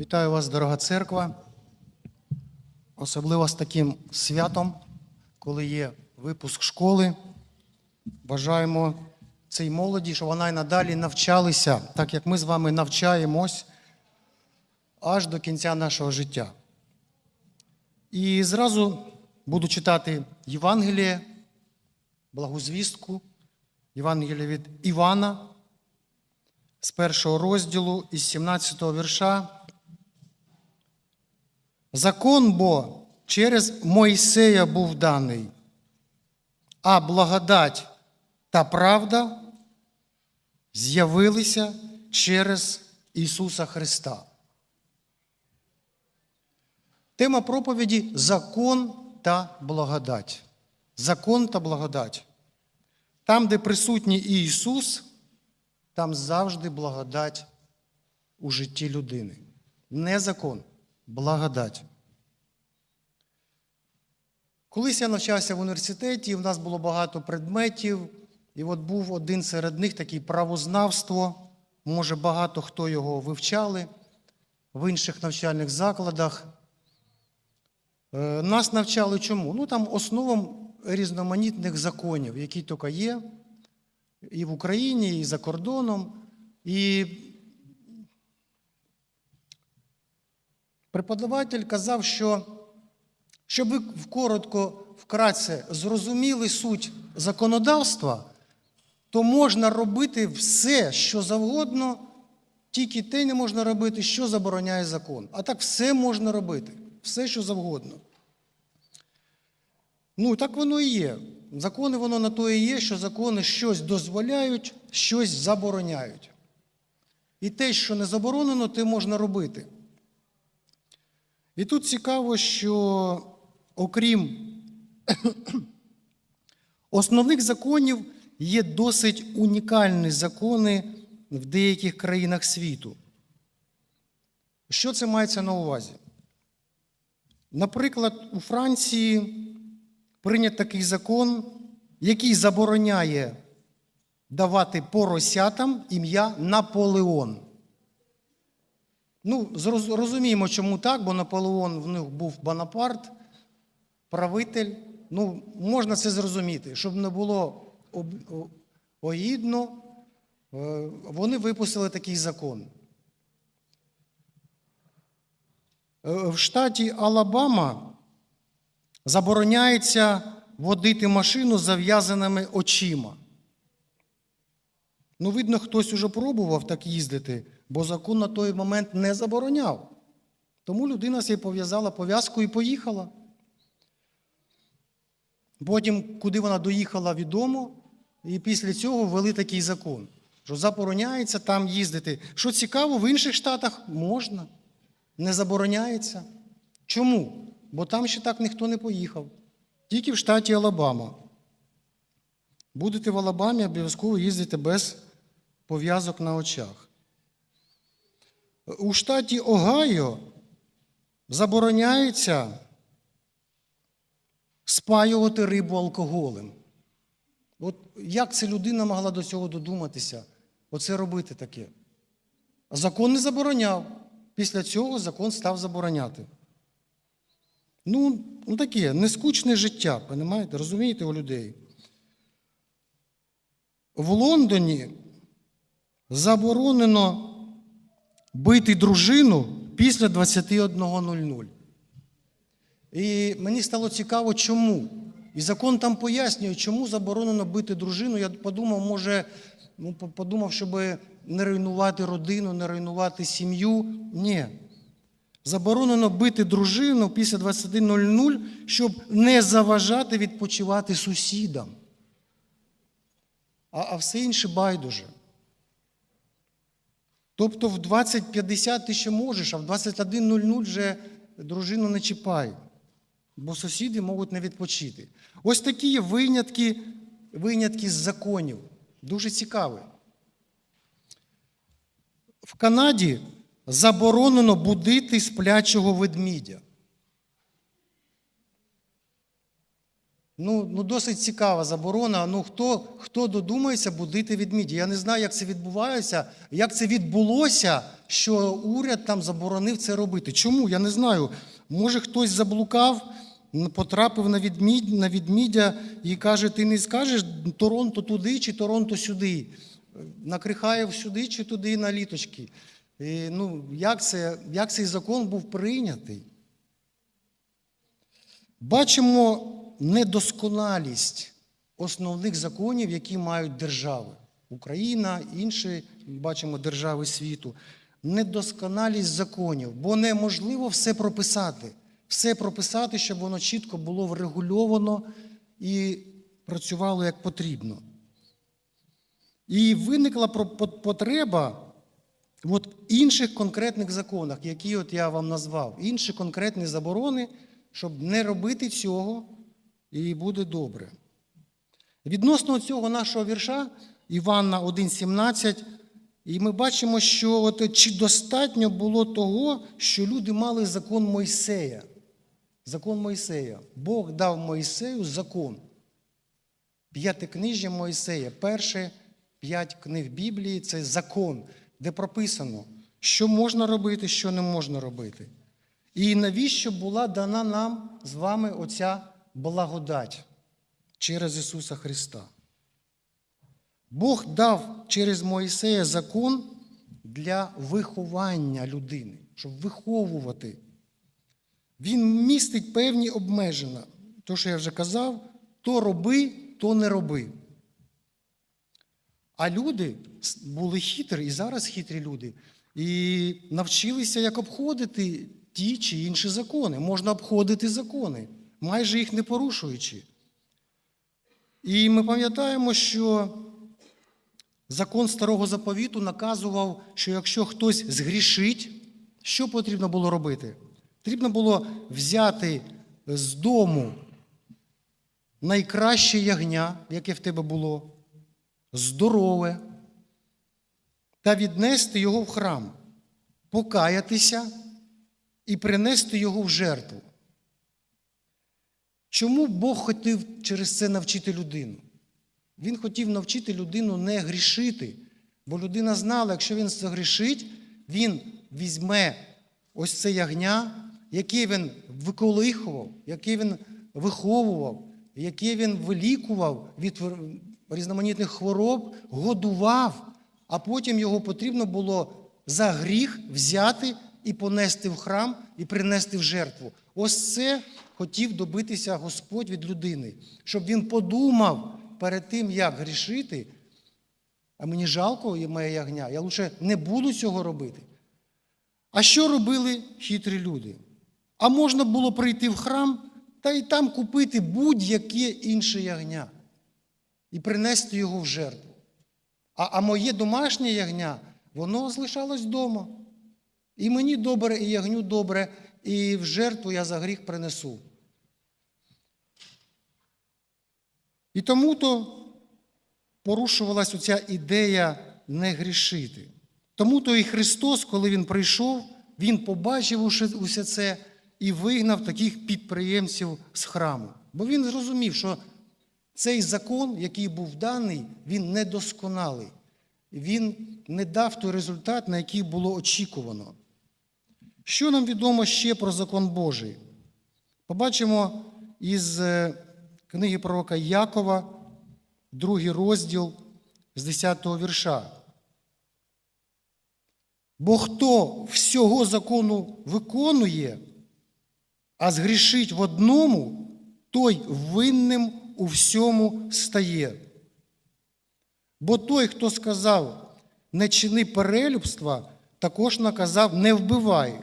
Вітаю вас, дорога церква, особливо з таким святом, коли є випуск школи. Бажаємо цій молоді, щоб вона й надалі навчалися, так як ми з вами навчаємось аж до кінця нашого життя. І зразу буду читати Євангеліє, благозвістку, Євангеліє від Івана з першого розділу із 17 го вірша. Закон бо через Мойсея був даний, а благодать та правда з'явилися через Ісуса Христа. Тема проповіді закон та благодать. Закон та благодать. Там, де присутній Ісус, там завжди благодать у житті людини. Не закон, благодать. Колись я навчався в університеті, і в нас було багато предметів, і от був один серед них такий правознавство. Може, багато хто його вивчали в інших навчальних закладах. Е, Нас навчали чому? Ну там основам різноманітних законів, які тільки є, і в Україні, і за кордоном. І преподаватель казав, що щоб ви коротко, вкратце зрозуміли суть законодавства, то можна робити все, що завгодно, тільки те не можна робити, що забороняє закон. А так все можна робити, все, що завгодно. Ну, так воно і є. Закони воно на то і є, що закони щось дозволяють, щось забороняють. І те, що не заборонено, те можна робити. І тут цікаво, що окрім основних законів, є досить унікальні закони в деяких країнах світу. Що це мається на увазі? Наприклад, у Франції прийнят такий закон, який забороняє давати поросятам ім'я Наполеон. Ну, розуміємо, чому так, бо Наполеон в них був Бонапарт, правитель. Ну, можна це зрозуміти, щоб не було огідно, е, вони випустили такий закон. Е, В штаті Алабама забороняється водити машину зав'язаними очима. Ну, видно, хтось уже пробував так їздити, бо закон на той момент не забороняв. Тому людина собі пов'язала пов'язку і поїхала. Потім, куди вона доїхала, відомо, і після цього ввели такий закон, що забороняється там їздити. Що цікаво, в інших штатах можна, не забороняється. Чому? Бо там ще так ніхто не поїхав. Тільки в штаті Алабама. Будете в Алабамі, обов'язково їздите без пов'язок на очах. У штаті Огайо забороняється спаювати рибу алкоголем. От як ця людина могла до цього додуматися? Оце робити таке? Закон не забороняв. Після цього закон став забороняти. Ну, ну таке, нескучне життя, понимаєте? розумієте, у людей. В Лондоні заборонено бити дружину після 21.00. І мені стало цікаво, чому. І закон там пояснює, чому заборонено бити дружину. Я подумав, може, ну, подумав, щоб не руйнувати родину, не руйнувати сім'ю. Ні. Заборонено бити дружину після 21.00, щоб не заважати відпочивати сусідам. А, а все інше байдуже. Тобто в 20.50 ти ще можеш, а в 21.00 вже дружину не чіпай, бо сусіди можуть не відпочити. Ось такі є винятки, винятки з законів. Дуже цікаві. В Канаді заборонено будити сплячого ведмідя. Ну, ну досить цікава заборона. Ну хто, хто додумається будити відміді? Я не знаю, як це відбувається, як це відбулося, що уряд там заборонив це робити. Чому? Я не знаю. Може, хтось заблукав, потрапив на відмідь, на відмідя і каже: ти не скажеш Торонто туди чи Торонто сюди. Накрихає сюди чи туди на літочки. І, ну, як, це, як цей закон був прийнятий? Бачимо недосконалість основних законів, які мають держави. Україна, інші бачимо держави світу. Недосконалість законів, бо неможливо все прописати. Все прописати, щоб воно чітко було врегульовано і працювало як потрібно. І виникла потреба от інших конкретних законах, які от я вам назвав, інші конкретні заборони, щоб не робити цього, і буде добре. Відносно цього нашого вірша Івана 1,17, і ми бачимо, що от чи достатньо було того, що люди мали закон Мойсея. Закон Мойсея. Бог дав Мойсею закон. П'ятикнижжя Мойсея. Перше п'ять книг Біблії це закон, де прописано, що можна робити, що не можна робити. І навіщо була дана нам з вами оця благодать через Ісуса Христа? Бог дав через Моїсея закон для виховання людини, щоб виховувати. Він містить певні обмеження. То, що я вже казав, то роби, то не роби. А люди були хитрі, і зараз хитрі люди, і навчилися, як обходити ті чи інші закони. Можна обходити закони, майже їх не порушуючи. І ми пам'ятаємо, що закон старого заповіту наказував, що якщо хтось згрішить, що потрібно було робити? Потрібно було взяти з дому найкраще ягня, яке в тебе було, здорове, та віднести його в храм, покаятися і принести його в жертву. Чому Бог хотів через це навчити людину? Він хотів навчити людину не грішити, бо людина знала, якщо він загрішить, він візьме ось це ягня, яке він виколихував, яке він виховував, яке він вилікував від різноманітних хвороб, годував, а потім його потрібно було за гріх взяти і понести в храм і принести в жертву. Ось це хотів добитися Господь від людини, щоб він подумав перед тим, як грішити, а мені жалко моє ягня, я лише не буду цього робити. А що робили хитрі люди? А можна було прийти в храм та й там купити будь-яке інше ягня і принести його в жертву. А, а моє домашнє ягня, воно залишалось вдома. І мені добре, і ягню добре, і в жертву я за гріх принесу. І тому-то порушувалась оця ідея не грішити. Тому-то і Христос, коли Він прийшов, Він побачив усе- усе це і вигнав таких підприємців з храму. Бо він зрозумів, що цей закон, який був даний, він недосконалий. Він не дав той результат, на який було очікувано. Що нам відомо ще про закон Божий? Побачимо із е, книги пророка Якова, другий розділ з 10 го вірша. Бо хто всього закону виконує, а згрішить в одному, той винним у всьому стає. Бо той, хто сказав, не чини перелюбства, також наказав не вбивай.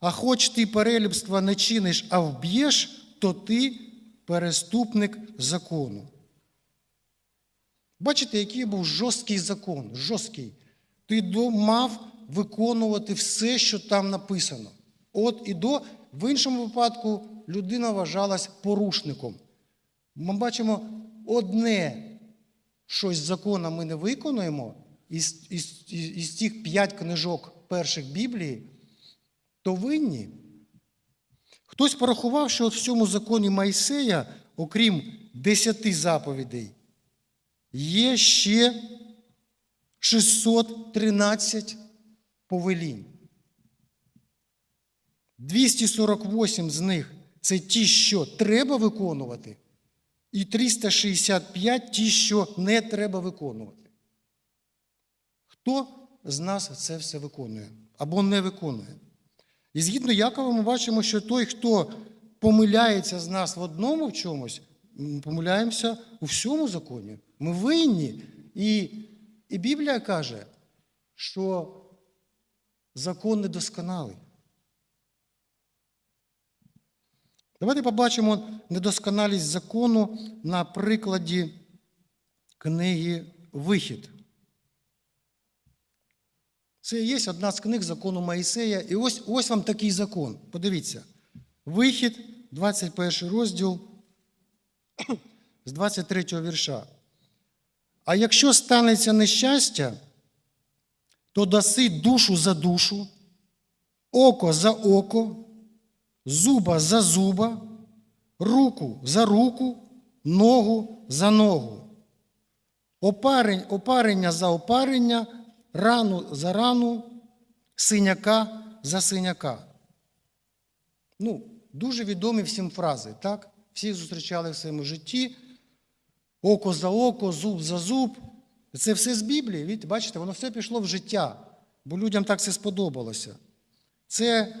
А хоч ти перелюбства не чиниш, а вб'єш, то ти переступник закону. Бачите, який був жорсткий закон, жорсткий. Ти мав виконувати все, що там написано. От і до, в іншому випадку людина вважалась порушником. Ми бачимо одне щось з закона ми не виконуємо із, із, із, із тих п'ять книжок перших Біблії, то винні. Хтось порахував, що от в цьому законі Майсея окрім десяти заповідей, є ще 613 повелінь. 248 з них це ті, що треба виконувати, і 365 ті, що не треба виконувати. Хто з нас це все виконує або не виконує? І згідно Якова, ми бачимо, що той, хто помиляється з нас в одному в чомусь, ми помиляємося у всьому законі. Ми винні. І, і Біблія каже, що закон недосконалий. Давайте побачимо недосконалість закону на прикладі книги Вихід. Це є одна з книг закону Моїсея. І ось, ось вам такий закон. Подивіться. Вихід, 21 розділ з 23 вірша. А якщо станеться нещастя, то даси душу за душу, око за око, зуба за зуба, руку за руку, ногу за ногу. Опарень, опарення за опарення, рану за рану, синяка за синяка. Ну, дуже відомі всім фрази, так? Всі зустрічали в своєму житті. Око за око, зуб за зуб. Це все з Біблії. Видите, бачите, воно все пішло в життя, бо людям так це сподобалося. Це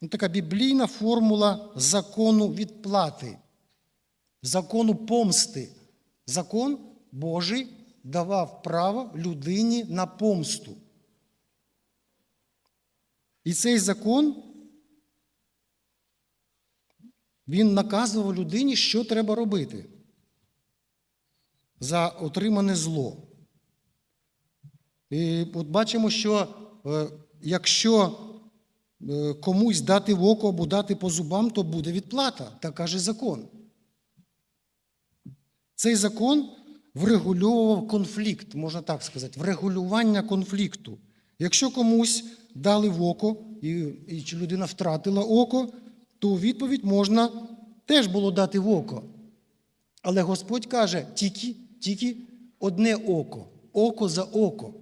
ну, така біблійна формула закону відплати, закону помсти. Закон Божий давав право людині на помсту. І цей закон він наказував людині, що треба робити за отримане зло. І от бачимо, що е, якщо е, комусь дати в око або дати по зубам, то буде відплата. Так каже закон. Цей закон врегульовував конфлікт, можна так сказати, врегулювання конфлікту. Якщо комусь дали в око, і, і чи людина втратила око, то у відповідь можна теж було дати в око. Але Господь каже, тільки, тільки одне око, око за око.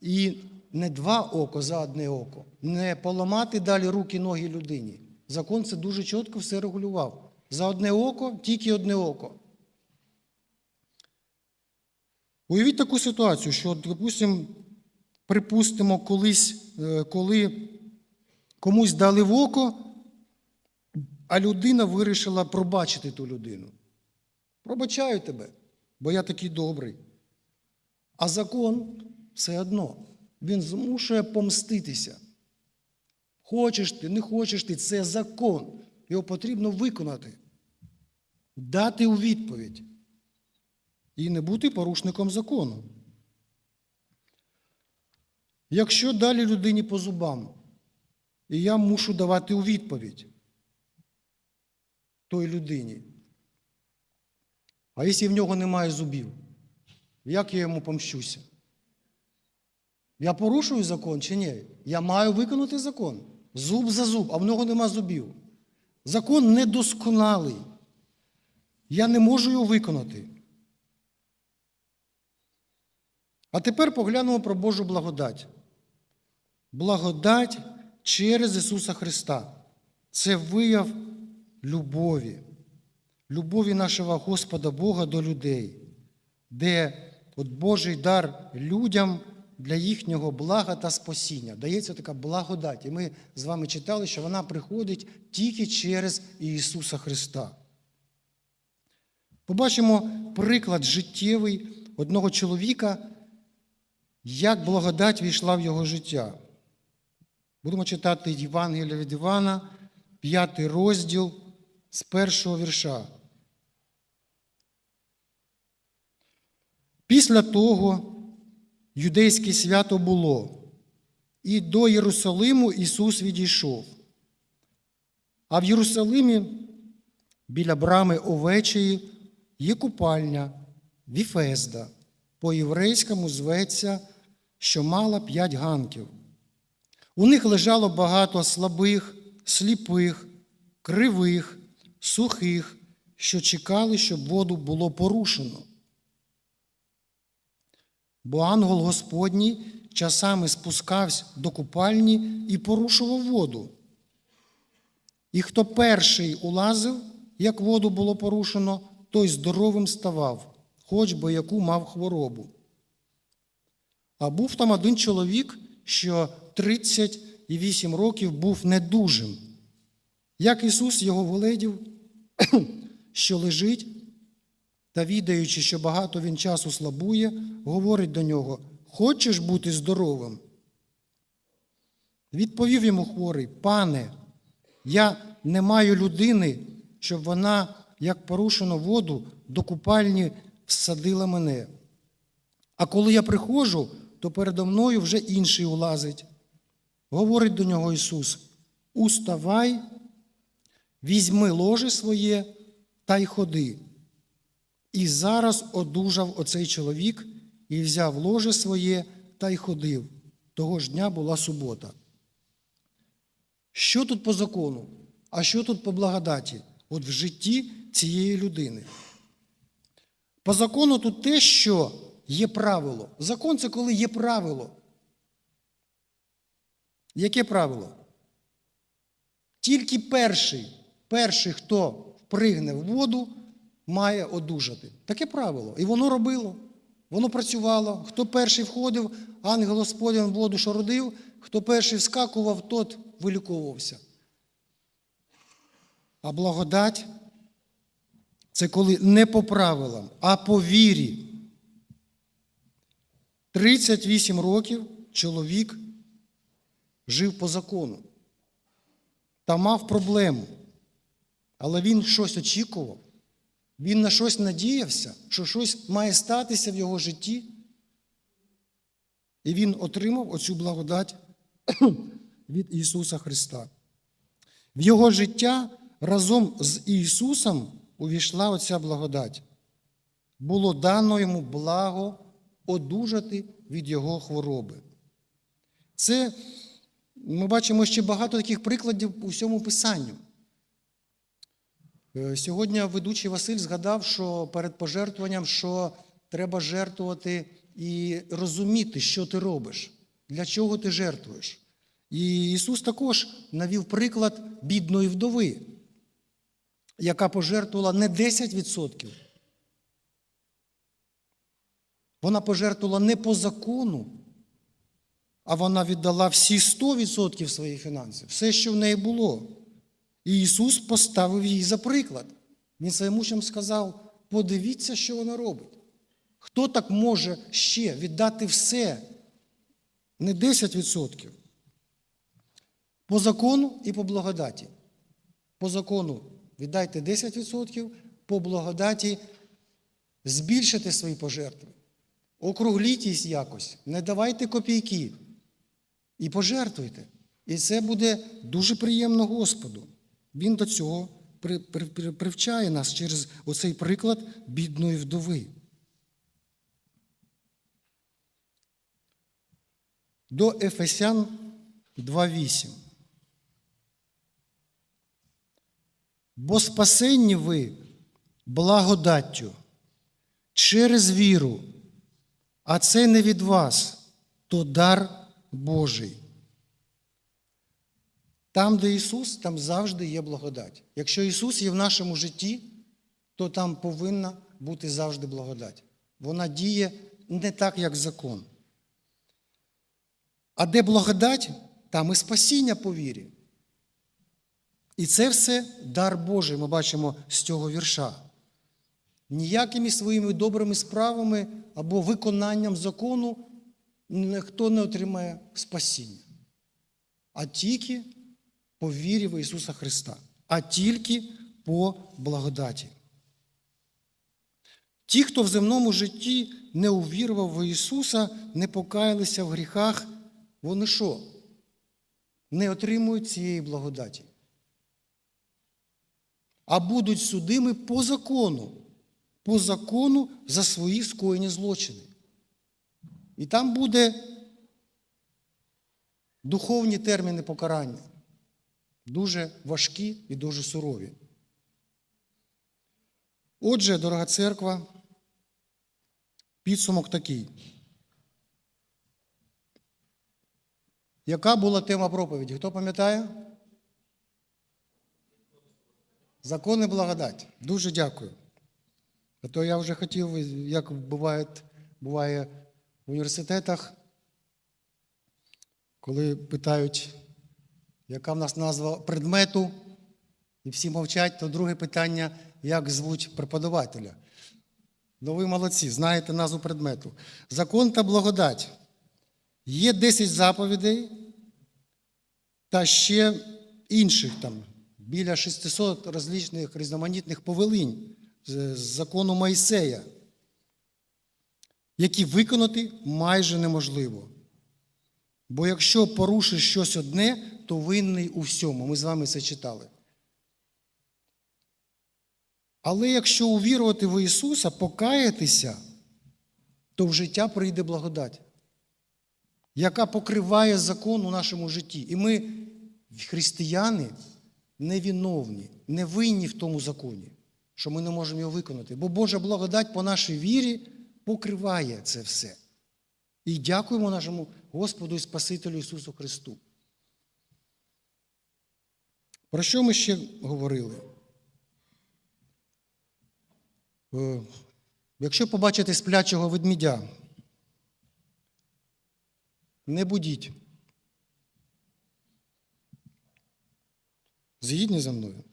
І не два око за одне око, не поламати далі руки, ноги людині. Закон це дуже чітко все регулював. За одне око, тільки одне око. Уявіть таку ситуацію, що, допустимо, припустимо, колись, е, коли комусь дали в око, а людина вирішила пробачити ту людину. Пробачаю тебе, бо я такий добрий. А закон все одно, він змушує помститися. Хочеш ти, не хочеш ти, це закон. Його потрібно виконати, дати у відповідь і не бути порушником закону. Якщо далі людині по зубам, і я мушу давати у відповідь той людині, а якщо в нього немає зубів, як я йому помщуся? Я порушую закон чи ні? Я маю виконати закон. Зуб за зуб, а в нього нема зубів. Закон недосконалий. Я не можу його виконати. А тепер поглянемо про Божу благодать. Благодать через Ісуса Христа. Це вияв любові, любові нашого Господа Бога до людей, де от Божий дар людям для їхнього блага та спасіння. Дається така благодать. І ми з вами читали, що вона приходить тільки через Ісуса Христа. Побачимо приклад життєвий одного чоловіка, як благодать війшла в його життя. Будемо читати Євангелія від Івана, п'ятий розділ з першого вірша. Після того юдейське свято було, і до Єрусалиму Ісус відійшов. А в Єрусалимі біля брами овечої є купальня Віфезда, по-єврейському зветься, що мала п'ять ганків. У них лежало багато слабих, сліпих, кривих, сухих, що чекали, щоб воду було порушено. Бо ангел Господній часами спускався до купальні і порушував воду. І хто перший улазив, як воду було порушено, той здоровим ставав, хоч би яку мав хворобу. А був там один чоловік, що 38 років був недужим. Як Ісус його воледів, що лежить, та відаючи, що багато він часу слабує, говорить до нього: Хочеш бути здоровим? Відповів йому хворий, пане, я не маю людини, щоб вона, як порушено воду, до купальні всадила мене. А коли я приходжу, то передо мною вже інший улазить. Говорить до нього Ісус: Уставай, візьми ложе своє та й ходи. І зараз одужав оцей чоловік і взяв ложе своє та й ходив. Того ж дня була субота. Що тут по закону? А що тут по благодаті? От в житті цієї людини. По закону тут те, що є правило. Закон це коли є правило. Яке правило? Тільки перший, перший, хто впригне в воду, має одужати. Таке правило. І воно робило. Воно працювало. Хто перший входив, ангел в воду що родив, хто перший вскакував, тот виліковувався. А благодать це коли не по правилам, а по вірі. 38 років чоловік жив по закону та мав проблему. Але він щось очікував, він на щось надіявся, що щось має статися в його житті. І він отримав оцю благодать від Ісуса Христа. В його життя разом з Ісусом увійшла оця благодать. Було дано йому благо одужати від Його хвороби. Це ми бачимо ще багато таких прикладів у всьому Писанню. Е, Сьогодні ведучий Василь згадав, що перед пожертвуванням, що треба жертвувати і розуміти, що ти робиш, для чого ти жертвуєш. І Ісус також навів приклад бідної вдови, яка пожертвувала не 10%. Вона пожертвувала не по закону, а вона віддала всі 100% своїх фінансів, все, що в неї було. І Ісус поставив її за приклад. Він своїм учням сказав: подивіться, що вона робить. Хто так може ще віддати все? Не 10%. По закону і по благодаті. По закону віддайте 10%, по благодаті збільшите свої пожертви. Округліть якось, не давайте копійки і пожертвуйте. І це буде дуже приємно Господу. Він до цього при- при- при- привчає нас через оцей приклад бідної вдови. До Ефесян 2.8. Бо спасенні ви благодаттю через віру, а це не від вас, то дар Божий. Там, де Ісус, там завжди є благодать. Якщо Ісус є в нашому житті, то там повинна бути завжди благодать. Вона діє не так, як закон. А де благодать, там і спасіння по вірі. І це все дар Божий, ми бачимо з цього вірша. Ніякими своїми добрими справами або виконанням закону ніхто не отримає спасіння. А тільки по вірі в Ісуса Христа, а тільки по благодаті. Ті, хто в земному житті не увірував в Ісуса, не покаялися в гріхах, вони що? Не отримують цієї благодаті. А будуть судими по закону, по закону за свої скоєні злочини. І там буде духовні терміни покарання, дуже важкі і дуже сурові. Отже, дорога церква, підсумок такий. Яка була тема проповіді? Хто пам'ятає? Закон і благодать. Дуже дякую. А то я вже хотів, як буває, буває в університетах, коли питають, яка в нас назва предмету, і всі мовчать, то друге питання, як звуть преподавателя. Ну ви молодці, знаєте назву предмету. Закон та благодать. Є 10 заповідей та ще інших там біля 600 розличних різноманітних повелінь з закону Моїсея, які виконати майже неможливо. Бо якщо порушиш щось одне, то винний у всьому. Ми з вами це читали. Але якщо увірувати в Ісуса, покаятися, то в життя прийде благодать, яка покриває закон у нашому житті. І ми, християни, невиновні, не винні в тому законі, що ми не можемо його виконати. Бо Божа благодать по нашій вірі покриває це все. І дякуємо нашому Господу і Спасителю Ісусу Христу. Про що ми ще говорили? Е, Якщо побачите сплячого ведмідя, не будіть. Згідні за мною.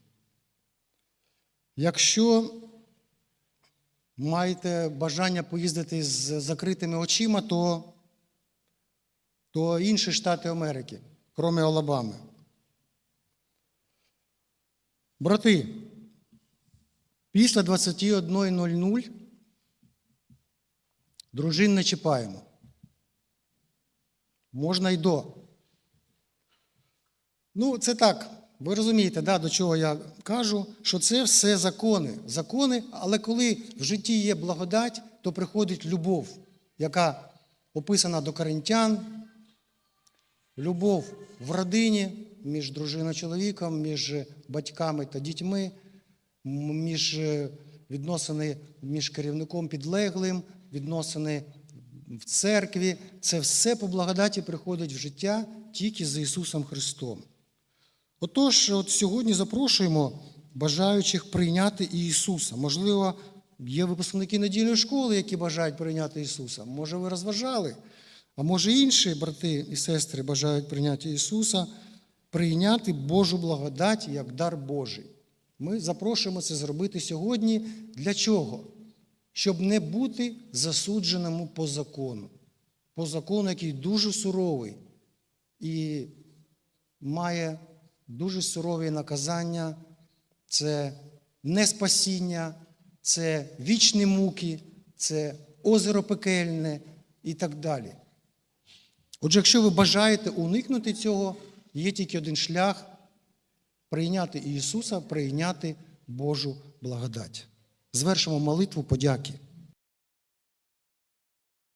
Якщо маєте бажання поїздити з закритими очима, то, то інші штати Америки, крім Алабами. Брати, після 21.00 дружин не чіпаємо. Можна й до. Ну, це так. Ви розумієте, да, до чого я кажу, що це все закони. Закони, але коли в житті є благодать, то приходить любов, яка описана до коринтян, любов в родині між дружиною чоловіком, між батьками та дітьми, між е, відносини між керівником підлеглим, відносини в церкві. Це все по благодаті приходить в життя тільки з Ісусом Христом. Отож, от сьогодні запрошуємо бажаючих прийняти Ісуса. Можливо, є випускники недільної школи, які бажають прийняти Ісуса. Може, ви розважали, а може інші брати і сестри бажають прийняти Ісуса, прийняти Божу благодать як дар Божий. Ми запрошуємо це зробити сьогодні. Для чого? Щоб не бути засудженому по закону. По закону, який дуже суровий і має дуже сурові наказання, це не спасіння, це вічні муки, це озеро пекельне і так далі. Отже, якщо ви бажаєте уникнути цього, є тільки один шлях прийняти Ісуса, прийняти Божу благодать. Звершимо молитву подяки.